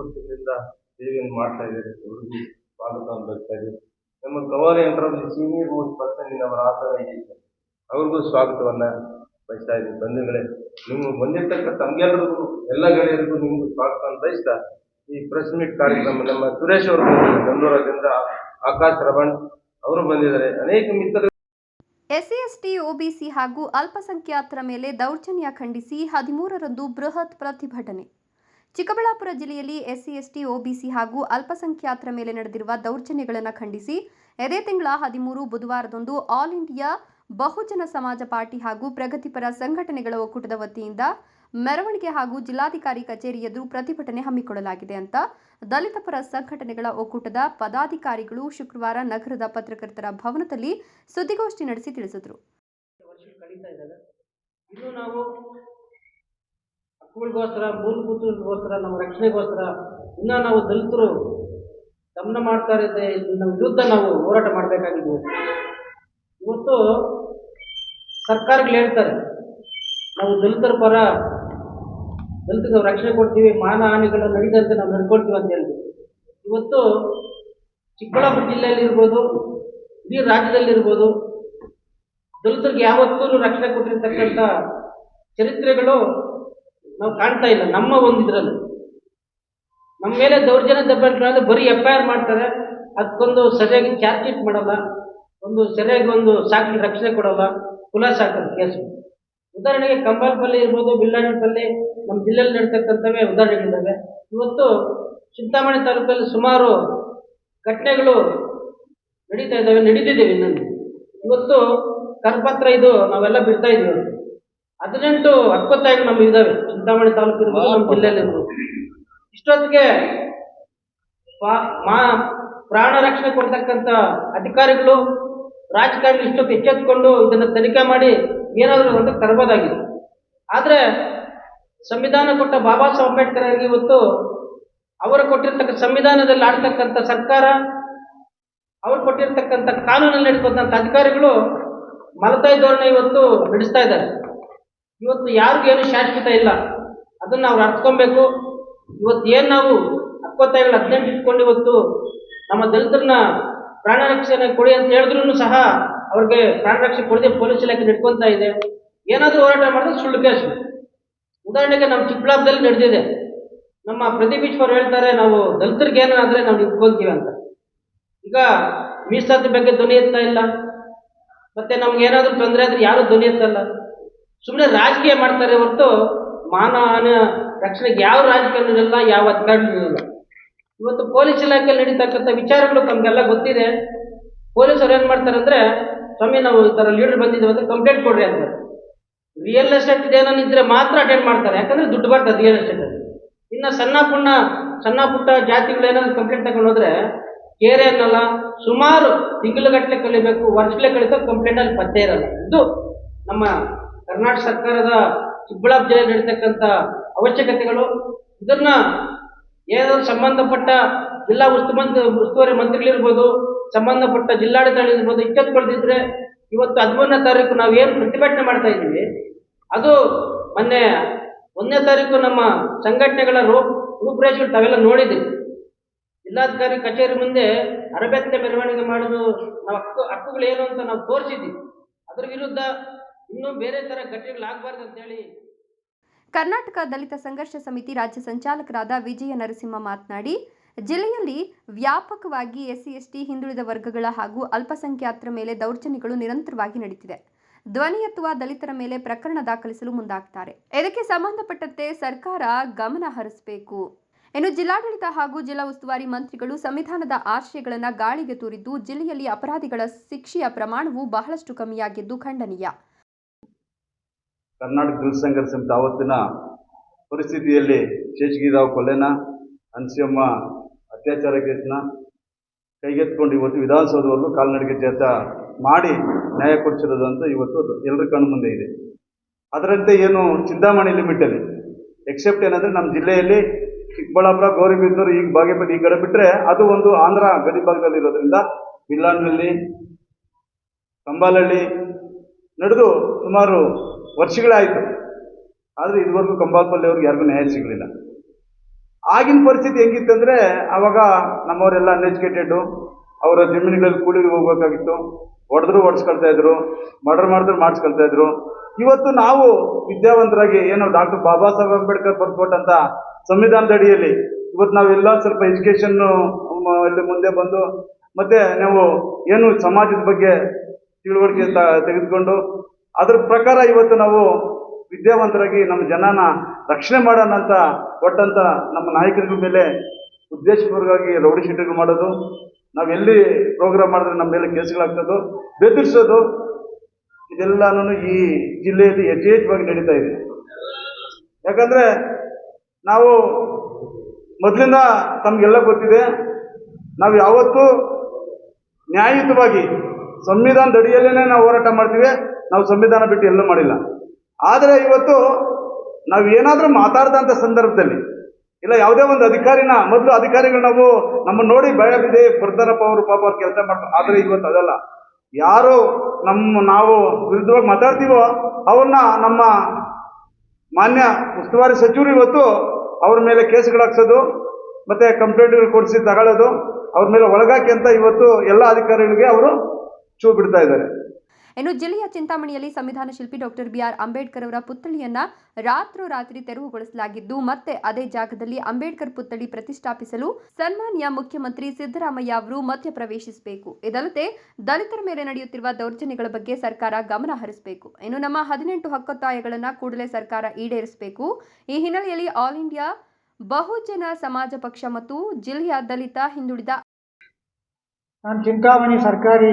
ವರ್ಷಗಳಿಂದ ಸೇವೆಯನ್ನು ಮಾಡ್ತಾ ಇದ್ದಾರೆ. ಅವರಿಗೂ ಸ್ವಾಗತವನ್ನು ಬರ್ತಾ ಇದೆ. ನಮ್ಮ ಕವರ್ ಯಂತ್ರದಲ್ಲಿ ಸೀನಿಯರ್ ಮೋಸ್ಟ್ ಪರ್ಸನ್ ಅವರ ಆರ್ಗನೈಸೇಷನ್ ಅವ್ರಿಗೂ ಸ್ವಾಗತವನ್ನ ಬಯಸ್ತಾ ಇದ್ದೀನಿ ಬಂಧುಗಳೇ ನಿಮ್ಮ ಬಂದಿರ್ತಕ್ಕ ತಮ್ಗೆಲ್ಲರಿಗೂ ಎಲ್ಲ ಗೆಳೆಯರಿಗೂ ನಿಮ್ಗೂ ಸ್ವಾಗತವನ್ನು ಬಯಸ್ತಾ ಈ ಪ್ರೆಸ್ ಮೀಟ್ ಕಾರ್ಯಕ್ರಮ ನಮ್ಮ ಸುರೇಶ್ ಅವರು ಬೆಂಗಳೂರಿನಿಂದ ಆಕಾಶ್ ರಮಣ್ ಅವರು ಬಂದಿದ್ದಾರೆ. ಅನೇಕ ಮಿತ್ರರು ಎಸ್ಸಿ ಎಸ್ಟಿ ಒಬಿಸಿ ಹಾಗೂ ಅಲ್ಪಸಂಖ್ಯಾತರ ಮೇಲೆ ದೌರ್ಜನ್ಯ ಖಂಡಿಸಿ ಹದಿಮೂರರಂದು ಬೃಹತ್ ಪ್ರತಿಭಟನೆ. ಚಿಕ್ಕಬಳ್ಳಾಪುರ ಜಿಲ್ಲೆಯಲ್ಲಿ ಎಸ್ಸಿ, ಎಸ್ಟಿ, ಒಬಿಸಿ ಹಾಗೂ ಅಲ್ಪಸಂಖ್ಯಾತರ ಮೇಲೆ ನಡೆದಿರುವ ದೌರ್ಜನ್ಯಗಳನ್ನು ಖಂಡಿಸಿ ಇದೇ ತಿಂಗಳ ಹದಿಮೂರು ಬುಧವಾರದಂದು ಆಲ್ ಇಂಡಿಯಾ ಬಹುಜನ ಸಮಾಜ ಪಾರ್ಟಿ ಹಾಗೂ ಪ್ರಗತಿಪರ ಸಂಘಟನೆಗಳ ಒಕ್ಕೂಟದ ವತಿಯಿಂದ ಮೆರವಣಿಗೆ ಹಾಗೂ ಜಿಲ್ಲಾಧಿಕಾರಿ ಕಚೇರಿ ಎದುರು ಪ್ರತಿಭಟನೆ ಹಮ್ಮಿಕೊಳ್ಳಲಾಗಿದೆ ಅಂತ ದಲಿತ ಪರ ಸಂಘಟನೆಗಳ ಒಕ್ಕೂಟದ ಪದಾಧಿಕಾರಿಗಳು ಶುಕ್ರವಾರ ನಗರದ ಪತ್ರಕರ್ತರ ಭವನದಲ್ಲಿ ಸುದ್ದಿಗೋಷ್ಠಿ ನಡೆಸಿ ತಿಳಿಸಿದರು. ಹಕ್ಕುಗಳಿಗೋಸ್ಕರ ಮೂಲಭೂತಗೋಸ್ಕರ ನಮ್ಮ ರಕ್ಷಣೆಗೋಸ್ಕರ ಇನ್ನೂ ನಾವು ದಲಿತರು ಗಮನ ಮಾಡ್ತಾ ಇರುತ್ತೆ ನಮ್ಮ ವಿರುದ್ಧ ನಾವು ಹೋರಾಟ ಮಾಡಬೇಕಾಗಿದೆ. ಇವತ್ತು ಸರ್ಕಾರಗಳು ಹೇಳ್ತಾರೆ, ನಾವು ದಲಿತರ ಪರ ದಲಿತರಿಗೆ ರಕ್ಷಣೆ ಕೊಡ್ತೀವಿ, ಮಾನ ಹಾನಿಗಳು ನಡೀದಂತೆ ನಾವು ನಡ್ಕೊಳ್ತೀವಿ ಅಂತ ಹೇಳಿ ಇವತ್ತು ಚಿಕ್ಕಬಳ್ಳಾಪುರ ಜಿಲ್ಲೆಯಲ್ಲಿರ್ಬೋದು ಇಡೀ ರಾಜ್ಯದಲ್ಲಿರ್ಬೋದು ದಲಿತರಿಗೆ ಯಾವತ್ತೂ ರಕ್ಷಣೆ ಕೊಟ್ಟಿರ್ತಕ್ಕಂಥ ಚರಿತ್ರೆಗಳು ನಾವು ಕಾಣ್ತಾ ಇಲ್ಲ, ನಮ್ಮ ಒಂದು ಇದರಲ್ಲಿ. ನಮ್ಮ ಮೇಲೆ ದೌರ್ಜನ್ಯ ದಬ್ಬಾಳಿಕೆ ಬರೀ ಎಫ್ ಐ ಆರ್ ಮಾಡ್ತಾರೆ ಅದಕ್ಕೊಂದು ಸರಿಯಾಗಿ ಚಾರ್ಜ್ ಶೀಟ್ ಮಾಡಲ್ಲ, ಒಂದು ಸರಿಯಾಗಿ ಒಂದು ಸಾಕ್ಷಿ ರಕ್ಷಣೆ ಕೊಡಲ್ಲ ಖುಲಾಸ ಆಗ್ತದೆ ಕೇಸು. ಉದಾಹರಣೆಗೆ ಕಂಬಾಲ್ಪಲ್ಲಿ ಇರ್ಬೋದು ಬಿಲ್ಲಾಣಿಪಲ್ಲಿ ನಮ್ಮ ಜಿಲ್ಲೆಯಲ್ಲಿ ನಡ್ತಕ್ಕಂಥವೇ ಉದಾಹರಣೆಗಳಿದ್ದಾವೆ. ಇವತ್ತು ಚಿಂತಾಮಣಿ ತಾಲೂಕಲ್ಲಿ ಸುಮಾರು ಘಟನೆಗಳು ನಡೀತಾ ಇದ್ದಾವೆ, ನಡೀತಿದ್ದೇವೆ ಇನ್ನೊಂದು ಇವತ್ತು ಕರಪತ್ರ ಇದು ನಾವೆಲ್ಲ ಬಿಡ್ತಾ ಇದ್ದೀವಿ. ಹದಿನೆಂಟು ಹಕ್ಕೊತ್ತಾಯಗಳು ನಮ್ಗೆ ಇದ್ದಾವೆ ಚಿಂತಾಮಣಿ ತಾಲೂಕು ಇರ್ಬೋದು ನಮ್ಮ ಜಿಲ್ಲೆಯಲ್ಲಿ ಇಷ್ಟೊತ್ತಿಗೆ ಮಾ, ಪ್ರಾಣ ರಕ್ಷಣೆ ಕೊಡ್ತಕ್ಕಂಥ ಅಧಿಕಾರಿಗಳು, ರಾಜಕಾರಣಿ ಇಷ್ಟೊತ್ತು ಎಚ್ಚೆತ್ಕೊಂಡು ಇದನ್ನು ತನಿಖೆ ಮಾಡಿ ಏನಾದರೂ ಒಂದು ತರಬಹುದಾಗಿದೆ. ಆದರೆ ಸಂವಿಧಾನ ಕೊಟ್ಟ ಬಾಬಾ ಸಾಹೇಬ್ ಅಂಬೇಡ್ಕರ್ ಅವರಿಗೆ ಇವತ್ತು ಅವರು ಕೊಟ್ಟಿರ್ತಕ್ಕ ಸಂವಿಧಾನದಲ್ಲಿ ಆಡ್ತಕ್ಕಂಥ ಸರ್ಕಾರ, ಅವ್ರು ಕೊಟ್ಟಿರ್ತಕ್ಕಂಥ ಕಾನೂನಲ್ಲಿ ನಡ್ಕೊಂಡಂಥ ಅಧಿಕಾರಿಗಳು ಮಲತಾಯಿ ಧೋರಣೆ ಇವತ್ತು ನಡೆಸ್ತಾ ಇದ್ದಾರೆ. ಇವತ್ತು ಯಾರಿಗೇನು ಶಾಶ್ವತ ಇಲ್ಲ. ಅದನ್ನು ನಾವು ಅರ್ಥಕೊಬೇಕು ಇವತ್ತು ಏನು ನಾವು ಹಕ್ಕೊತ್ತಾಯಗಳು ಹದಿನೆಂಟು ಇಟ್ಕೊಂಡು ಇವತ್ತು ನಮ್ಮ ದಲಿತರನ್ನ ಪ್ರಾಣ ರಕ್ಷಣೆ ಕೊಡಿ ಅಂತ ಹೇಳಿದ್ರು ಸಹ ಅವ್ರಿಗೆ ಪ್ರಾಣ ರಕ್ಷಣೆ ಕೊಡದೆ ಪೊಲೀಸ್ ಇಲಾಖೆ ನಡ್ಕೊತಾ ಇದೆ. ಏನಾದರೂ ಹೋರಾಟ ಮಾಡಿದ್ರೆ ಸುಳ್ಳು ಕೇಸು. ಉದಾಹರಣೆಗೆ ನಮ್ಮ ಚಿಕ್ಕಬಳ್ಳಾಪುರದಲ್ಲಿ ನಡೆದಿದೆ. ನಮ್ಮ ಪ್ರದೀಪ್ ಈಶ್ವರ್ ಹೇಳ್ತಾರೆ, ನಾವು ದಲಿತರಿಗೆ ಏನಾದ್ರೆ ನಾವು ನಿಂತ್ಕೊಂತೀವಿ ಅಂತ. ಈಗ ಮೀಸಲಾತಿ ಬಗ್ಗೆ ಧ್ವನಿ ಎತ್ತಾ ಇಲ್ಲ. ಮತ್ತೆ ನಮ್ಗೆ ಏನಾದರೂ ತೊಂದರೆ ಆದ್ರೆ ಯಾರು ಧ್ವನಿ ಎತ್ತಲ್ಲ. ಸುಮ್ಮನೆ ರಾಜಕೀಯ ಮಾಡ್ತಾರೆ ಹೊರತು ಮಾನವನ ರಕ್ಷಣೆಗೆ ಯಾವ ರಾಜಕಾರಣಿರಲ್ಲ ಯಾವ ಅಧಿಕಾರಿಗಳಿಲ್ಲ ಇವತ್ತು ಪೊಲೀಸ್ ಇಲಾಖೆಯಲ್ಲಿ ನಡೀತಕ್ಕಂಥ ವಿಚಾರಗಳು ತಮಗೆಲ್ಲ ಗೊತ್ತಿದೆ. ಪೊಲೀಸರು ಏನು ಮಾಡ್ತಾರೆ ಅಂದರೆ ಸ್ವಾಮಿ, ನಾವು ಈ ಥರ ಲೀಡರ್ ಬಂದಿದ್ದೇವೆ ಅಂತ ಕಂಪ್ಲೇಂಟ್ ಕೊಡ್ರಿ ಅಂತಾರೆ ರಿಯಲ್ ಎಸ್ಟೇಟ್ ಏನೋ ಇದ್ರೆ ಮಾತ್ರ ಅಟೆಂಡ್ ಮಾಡ್ತಾರೆ. ಯಾಕಂದರೆ ದುಡ್ಡು ಬರ್ತದೆ ರಿಯಲ್ ಎಸ್ಟೇಟ್ ಇನ್ನು ಸಣ್ಣ ಪುಣ್ಣ, ಸಣ್ಣ ಪುಟ್ಟ ಜಾತಿಗಳೇನಾದ್ರು ಕಂಪ್ಲೇಂಟ್ ತಗೊಂಡು ಹೋದ್ರೆ ಕೇರೆ ಅನ್ನಲ್ಲ ಸುಮಾರು ತಿಂಗಳುಗಟ್ಟಲೆ ಕಲಿಬೇಕು ವರ್ಷಗಳೇ ಕಲಿತ ಕಂಪ್ಲೇಂಟಲ್ಲಿ ಪತ್ತೆ ಇರಲ್ಲ. ಇದು ನಮ್ಮ ಕರ್ನಾಟಕ ಸರ್ಕಾರದ ಚಿಕ್ಕಬಳ್ಳಾಪುರ ಜಿಲ್ಲೆ ನಡೀತಕ್ಕಂಥ ಅವಶ್ಯಕತೆಗಳು, ಇದನ್ನ ಏನಾದರೂ ಸಂಬಂಧಪಟ್ಟ ಜಿಲ್ಲಾ ಉಸ್ತುಮಂತ್ ಉಸ್ತುವಾರಿ ಮಂತ್ರಿಗಳಿರ್ಬೋದು, ಸಂಬಂಧಪಟ್ಟ ಜಿಲ್ಲಾಡಳಿತಗಳಿರ್ಬೋದು ಪಡೆದಿದ್ರೆ ಇವತ್ತು ಹದಿಮೂರನೇ ತಾರೀಕು ನಾವು ಏನು ಪ್ರತಿಭಟನೆ ಮಾಡ್ತಾ ಇದ್ದೀವಿ, ಅದು ಮೊನ್ನೆ ಒಂದನೇ ತಾರೀಕು ನಮ್ಮ ಸಂಘಟನೆಗಳ ರೂಪ ರೂಪುರೇಷೆಗಳು ತಾವೆಲ್ಲ ನೋಡಿದ್ದೀವಿ ಜಿಲ್ಲಾಧಿಕಾರಿ ಕಚೇರಿ ಮುಂದೆ ಅರಬೆತ್ತ ಮೆರವಣಿಗೆ ಮಾಡೋದು, ನಾವು ಹಕ್ಕು ಹಕ್ಕುಗಳೇನು ಅಂತ ನಾವು ತೋರಿಸಿದ್ದೀವಿ ಅದ್ರ ವಿರುದ್ಧ ಇನ್ನೂ ಬೇರೆ ಥರ ಘಟನೆಗಳಾಗಬಾರ್ದು ಅಂತೇಳಿ ಕರ್ನಾಟಕ ದಲಿತ ಸಂಘರ್ಷ ಸಮಿತಿ ರಾಜ್ಯ ಸಂಚಾಲಕರಾದ ವಿಜಯ ನರಸಿಂಹ ಮಾತನಾಡಿ, ಜಿಲ್ಲೆಯಲ್ಲಿ ವ್ಯಾಪಕವಾಗಿ ಎಸ್ಸಿ, ಎಸ್ಟಿ, ಹಿಂದುಳಿದ ವರ್ಗಗಳ ಹಾಗೂ ಅಲ್ಪಸಂಖ್ಯಾತರ ಮೇಲೆ ದೌರ್ಜನ್ಯಗಳು ನಿರಂತರವಾಗಿ ನಡೀತಿದೆ. ಧ್ವನಿ ಎತ್ತುವ ದಲಿತರ ಮೇಲೆ ಪ್ರಕರಣ ದಾಖಲಿಸಲು ಮುಂದಾಗ್ತಾರೆ. ಇದಕ್ಕೆ ಸಂಬಂಧಪಟ್ಟಂತೆ ಸರ್ಕಾರ ಗಮನ ಹರಿಸಬೇಕು. ಇನ್ನು ಜಿಲ್ಲಾಡಳಿತ ಹಾಗೂ ಜಿಲ್ಲಾ ಉಸ್ತುವಾರಿ ಮಂತ್ರಿಗಳು ಸಂವಿಧಾನದ ಆಶಯಗಳನ್ನು ಗಾಳಿಗೆ ತೂರಿದ್ದು, ಜಿಲ್ಲೆಯಲ್ಲಿ ಅಪರಾಧಿಗಳ ಶಿಕ್ಷೆಯ ಪ್ರಮಾಣವು ಬಹಳಷ್ಟು ಕಮ್ಮಿಯಾಗಿದ್ದು ಖಂಡನೀಯ. ಕರ್ನಾಟಕ ದಲಿತ ಸಂಘರ್ಷ ಸಮಿತಿ ಆವತ್ತಿನ ಪರಿಸ್ಥಿತಿಯಲ್ಲಿ ಶೇಷಗಿರಿರಾವ್ ಕೊಲೆನ ಅನ್ಸಿಯಮ್ಮ ಅತ್ಯಾಚಾರ ಕೇಸನ್ನ ಕೈಗೆತ್ಕೊಂಡು ಇವತ್ತು ವಿಧಾನಸೌಧವರೆಗೂ ಕಾಲ್ನಡಿಗೆ ಜಾತ ಮಾಡಿ ನ್ಯಾಯ ಕೊಡಿಸಿರೋದು ಅಂತ ಇವತ್ತು ಎಲ್ಲರ ಕಣ್ಣು ಮುಂದೆ ಇದೆ. ಅದರಂತೆ ಏನು ಚಿಂತಾಮಣಿ ಲಿಮಿಟಲ್ಲಿ ಎಕ್ಸೆಪ್ಟ್ ಏನಂದರೆ ನಮ್ಮ ಜಿಲ್ಲೆಯಲ್ಲಿ ಚಿಕ್ಕಬಳ್ಳಾಪುರ ಗೌರಿಬಿದ್ದೂರು ಈಗ ಬಾಗೇಪಲ್ಲಿ ಈ ಕಡೆ ಬಿಟ್ಟರೆ ಅದು ಒಂದು ಆಂಧ್ರ ಗಡಿ ಭಾಗದಲ್ಲಿ ಇರೋದ್ರಿಂದ ಕಂಬಾಲಹಳ್ಳಿ ನಡೆದು ಸುಮಾರು ವರ್ಷಗಳಾಯಿತು. ಆದರೆ ಇದುವರೆಗೂ ಕಂಬಾಲ್ಪಲ್ಲಿ ಅವ್ರಿಗೆ ಯಾರಿಗೂ ನ್ಯಾಯ ಸಿಗಲಿಲ್ಲ. ಆಗಿನ ಪರಿಸ್ಥಿತಿ ಹೆಂಗಿತ್ತಂದರೆ ಆವಾಗ ನಮ್ಮವರೆಲ್ಲ ಅನ್ಎಜುಕೇಟೆಡ್ಡು ಅವರ ಜಮೀನುಗಳಲ್ಲಿ ಕೂಲಿಗೆ ಹೋಗ್ಬೇಕಾಗಿತ್ತು. ಹೊಡೆದ್ರು ಹೊಡ್ಸ್ಕೊಳ್ತಾ ಇದ್ರು ಮರ್ಡರ್ ಮಾಡಿದ್ರು ಮಾಡಿಸ್ಕೊಳ್ತಾ ಇದ್ರು. ಇವತ್ತು ನಾವು ವಿದ್ಯಾವಂತರಾಗಿ ಏನೋ ಡಾಕ್ಟರ್ ಬಾಬಾ ಸಾಹೇಬ್ ಅಂಬೇಡ್ಕರ್ ಬರ್ಕೊಟ್ಟಂತ ಸಂವಿಧಾನದ ಅಡಿಯಲ್ಲಿ ಇವತ್ತು ನಾವೆಲ್ಲ ಸ್ವಲ್ಪ ಎಜುಕೇಷನ್ನು ಇಲ್ಲಿ ಮುಂದೆ ಬಂದು, ಮತ್ತೆ ನಾವು ಏನು ಸಮಾಜದ ಬಗ್ಗೆ ತಿಳುವಳಿಕೆ ತೆಗೆದುಕೊಂಡು ಅದ್ರ ಪ್ರಕಾರ ಇವತ್ತು ನಾವು ವಿದ್ಯಾವಂತರಾಗಿ ನಮ್ಮ ಜನನ ರಕ್ಷಣೆ ಮಾಡೋಣ ಅಂತ ಕೊಟ್ಟಂತ ನಮ್ಮ ನಾಯಕರ ಮೇಲೆ ಉದ್ದೇಶಪೂರ್ವಕವಾಗಿ ರೌಡಿ ಶೀಟರ್ಗಳು ಮಾಡೋದು ನಾವೆಲ್ಲಿ ಪ್ರೋಗ್ರಾಮ್ ಮಾಡಿದ್ರೆ ನಮ್ಮ ಮೇಲೆ ಕೇಸ್ಗಳಾಗ್ತದೋ ಬೆದರಿಸೋದು ಇದೆಲ್ಲನೂ ಈ ಜಿಲ್ಲೆಯಲ್ಲಿ ಯಥೇಚ್ಛವಾಗಿ ನಡೀತಾ ಇದೆ. ಯಾಕಂದ್ರೆ ನಾವು ಮೊದಲಿಂದ ತಮಗೆಲ್ಲ ಗೊತ್ತಿದೆ, ನಾವು ಯಾವತ್ತೂ ನ್ಯಾಯಯುತವಾಗಿ ಸಂವಿಧಾನದ ಅಡಿಯಲ್ಲೇ ನಾವು ಹೋರಾಟ ಮಾಡ್ತೀವಿ, ನಾವು ಸಂವಿಧಾನ ಬಿಟ್ಟು ಎಲ್ಲೂ ಮಾಡಿಲ್ಲ. ಆದರೆ ಇವತ್ತು ನಾವು ಏನಾದರೂ ಮಾತಾಡ್ದಂಥ ಸಂದರ್ಭದಲ್ಲಿ, ಇಲ್ಲ ಯಾವುದೇ ಒಂದು ಅಧಿಕಾರಿನ, ಮೊದಲು ಅಧಿಕಾರಿಗಳು ನಾವು ನಮ್ಮನ್ನು ನೋಡಿ ಭಯ ಬಿದೆ ಬರ್ತಾರಪ್ಪ ಅವರು ಪಾಪ ಅವ್ರು ಕೆಲಸ ಮಾಡ್ತಾರೆ, ಆದರೆ ಇವತ್ತು ಅದಲ್ಲ. ಯಾರು ನಮ್ಮ ನಾವು ವಿರುದ್ಧವಾಗಿ ಮಾತಾಡ್ತೀವೋ, ಅವ್ರನ್ನ ನಮ್ಮ ಮಾನ್ಯ ಉಸ್ತುವಾರಿ ಸಚಿವರು ಇವತ್ತು ಅವ್ರ ಮೇಲೆ ಕೇಸ್ಗಳು ಹಾಕ್ಸೋದು, ಮತ್ತು ಕಂಪ್ಲೇಂಟ್ಗಳು ಕೊಡಿಸಿ ತಗೊಳ್ಳೋದು, ಅವ್ರ ಮೇಲೆ ಒಳಗಾಕಿ ಅಂತ ಇವತ್ತು ಎಲ್ಲ ಅಧಿಕಾರಿಗಳಿಗೆ ಅವರು ಚೂ ಬಿಡ್ತಾ ಇದ್ದಾರೆ. ಇನ್ನು ಜಿಲ್ಲೆಯ ಚಿಂತಾಮಣಿಯಲ್ಲಿ ಸಂವಿಧಾನ ಶಿಲ್ಪಿ ಡಾಕ್ಟರ್ ಬಿಆರ್ ಅಂಬೇಡ್ಕರ್ ಅವರ ಪುತ್ಥಳಿಯನ್ನ ರಾತ್ರೋರಾತ್ರಿ ತೆರವುಗೊಳಿಸಲಾಗಿದ್ದು ಮತ್ತೆ ಅದೇ ಜಾಗದಲ್ಲಿ ಅಂಬೇಡ್ಕರ್ ಪುತ್ಥಳಿ ಪ್ರತಿಷ್ಠಾಪಿಸಲು ಸನ್ಮಾನ್ಯ ಮುಖ್ಯಮಂತ್ರಿ ಸಿದ್ದರಾಮಯ್ಯ ಅವರು ಮಧ್ಯಪ್ರವೇಶಿಸಬೇಕು. ಇದಲ್ಲದೆ ದಲಿತರ ಮೇಲೆ ನಡೆಯುತ್ತಿರುವ ದೌರ್ಜನ್ಯಗಳ ಬಗ್ಗೆ ಸರ್ಕಾರ ಗಮನ ಹರಿಸಬೇಕು. ಇನ್ನು ನಮ್ಮ ಹದಿನೆಂಟು ಹಕ್ಕೊತ್ತಾಯಗಳನ್ನು ಕೂಡಲೇ ಸರ್ಕಾರ ಈಡೇರಿಸಬೇಕು. ಈ ಹಿನ್ನೆಲೆಯಲ್ಲಿ ಆಲ್ ಇಂಡಿಯಾ ಬಹುಜನ ಸಮಾಜ ಪಕ್ಷ ಮತ್ತು ಜಿಲ್ಲೆಯ ದಲಿತ ಹಿಂದುಳಿದ ನಾನು ಚಿಂತಾಮಣಿ ಸರ್ಕಾರಿ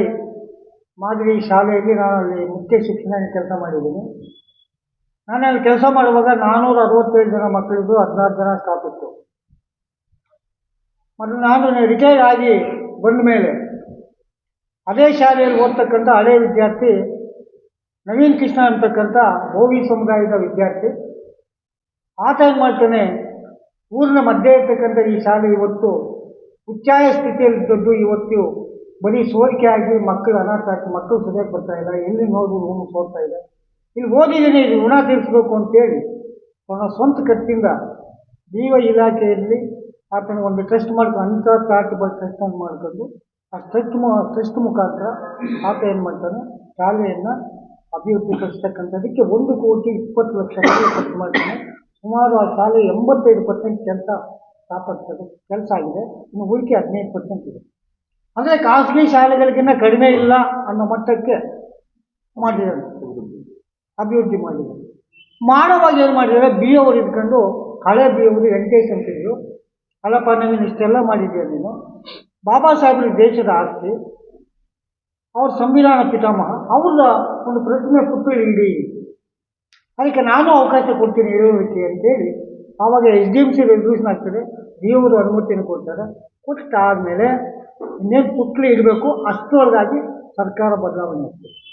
ಮಾದರಿ ಶಾಲೆಯಲ್ಲಿ ನಾನು ಅಲ್ಲಿ ಮುಖ್ಯ ಶಿಕ್ಷಣ ಕೆಲಸ ಮಾಡಿದ್ದೀನಿ. ನಾನು ಅಲ್ಲಿ ಕೆಲಸ ಮಾಡುವಾಗ ನಾನ್ನೂರ ಅರವತ್ತೇಳು ಜನ ಮಕ್ಕಳಿದ್ದು ಹದಿನಾರು ಜನ ಸ್ಟಾಫ್ ಮತ್ತು ನಾನು ರಿಟೈರ್ ಆಗಿ ಬಂದ ಮೇಲೆ ಅದೇ ಶಾಲೆಯಲ್ಲಿ ಓದ್ತಕ್ಕಂಥ ಹಳೆ ವಿದ್ಯಾರ್ಥಿ ನವೀನ್ ಕೃಷ್ಣ ಅಂತಕ್ಕಂಥ ಭೋವಿ ಸಮುದಾಯದ ವಿದ್ಯಾರ್ಥಿ. ಆತ ಏನು ಮಾಡ್ತಾನೆ ಊರಿನ ಮಧ್ಯೆ ಇರ್ತಕ್ಕಂಥ ಈ ಶಾಲೆ ಇವತ್ತು ಉಚ್ಚಾಯ ಸ್ಥಿತಿಯಲ್ಲಿದ್ದದ್ದು ಇವತ್ತು ಬರೀ ಸೋರಿಕೆ ಆಗಿ ಮಕ್ಕಳು ಅನಾಥ ಆಗ್ತಿ ಮಕ್ಕಳು ಸರಿಯಾಗಿ ಬರ್ತಾ ಇಲ್ಲ, ಎಲ್ಲಿ ನೋಡಿ ರೂಮ್ ಸೋರ್ತಾ ಇದೆ? ಇಲ್ಲಿ ಓದಿದ್ದೀನಿ ಇದು ಋಣ ತೀರಿಸ್ಬೇಕು ಅಂತೇಳಿ. ಅವನ ಸ್ವಂತ ಕಟ್ಟಿಂದ ಜೀವ ಇಲಾಖೆಯಲ್ಲಿ ಆತನ ಒಂದು ಟ್ರಸ್ಟ್ ಮಾಡ್ಕೊಂಡು ಅಂಥ ಚಾರಿಟಬಲ್ ಟ್ರಸ್ಟ್ ಅಂತ ಮಾಡ್ಕೊಂಡು, ಆ ಟ್ರಸ್ಟ್ ಮು ಟ್ರಸ್ಟ್ ಮುಖಾಂತರ ಆತ ಏನು ಮಾಡ್ತಾನೆ? ಶಾಲೆಯನ್ನು ಅಭಿವೃದ್ಧಿಪಡಿಸ್ತಕ್ಕಂಥದ್ದಕ್ಕೆ ಒಂದು ಕೋಟಿ ಇಪ್ಪತ್ತು ಲಕ್ಷ ಖರ್ಚು ಮಾಡ್ತಾನೆ. ಸುಮಾರು ಆ ಶಾಲೆ ಎಂಬತ್ತೈದು ಪರ್ಸೆಂಟ್ ಕೆಲಸ ಸ್ಥಾಪಿಸ್ತದೆ ಕೆಲಸ ಆಗಿದೆ. ಇನ್ನು ಉಳಿಕೆ ಹದಿನೈದು ಪರ್ಸೆಂಟ್ ಇದೆ. ಅಂದರೆ ಖಾಸಗಿ ಶಾಲೆಗಳಿಗಿನ್ನ ಕಡಿಮೆ ಇಲ್ಲ ಅನ್ನೋ ಮಟ್ಟಕ್ಕೆ ಮಾಡಿದ್ದಾರೆ. ಅಭಿವೃದ್ಧಿ ಮಾಡಿದ್ದಾರೆ. ಮಾಡುವಾಗ ಏನು ಮಾಡಿದ್ದಾರೆ? ಬಿ ಅವರು ಇದ್ಕೊಂಡು ಹಳೆ ಬಿ ಅವರು ವೆಂಕಟೇಶ್ ಅಂತಿದ್ರು ಅಲ್ಲಪ್ಪ, ನವೀನ್ ಇಷ್ಟೆಲ್ಲ ಮಾಡಿದ್ದೀಯ ನೀನು. ಬಾಬಾ ಸಾಹೇಬ್ರ ದೇಶದ ಆಸ್ತಿ, ಅವ್ರ ಸಂವಿಧಾನ ಪಿತಾಮಹ ಅವ್ರ ಒಂದು ಪ್ರತಿಮೆ ಪುಟ್ಟು ಇಡಿ ಅದಕ್ಕೆ ನಾನು ಅವಕಾಶ ಕೊಡ್ತೀನಿ ಇರುವಿಕೆ ಅಂತೇಳಿ ಆವಾಗ H D M C resolution ಆಗ್ತದೆ. ಬಿ ಅವರು ಅನುಮತಿಯನ್ನು ಕೊಡ್ತಾರೆ. ಕೊಟ್ಟಾದಮೇಲೆ ಇನ್ನೇನು ಪುತ್ಳಿ ಇಡಬೇಕು ಅಷ್ಟರೊಳಗಾಗಿ ಸರ್ಕಾರ ಬದಲಾವಣೆ ಆಗ್ತದೆ.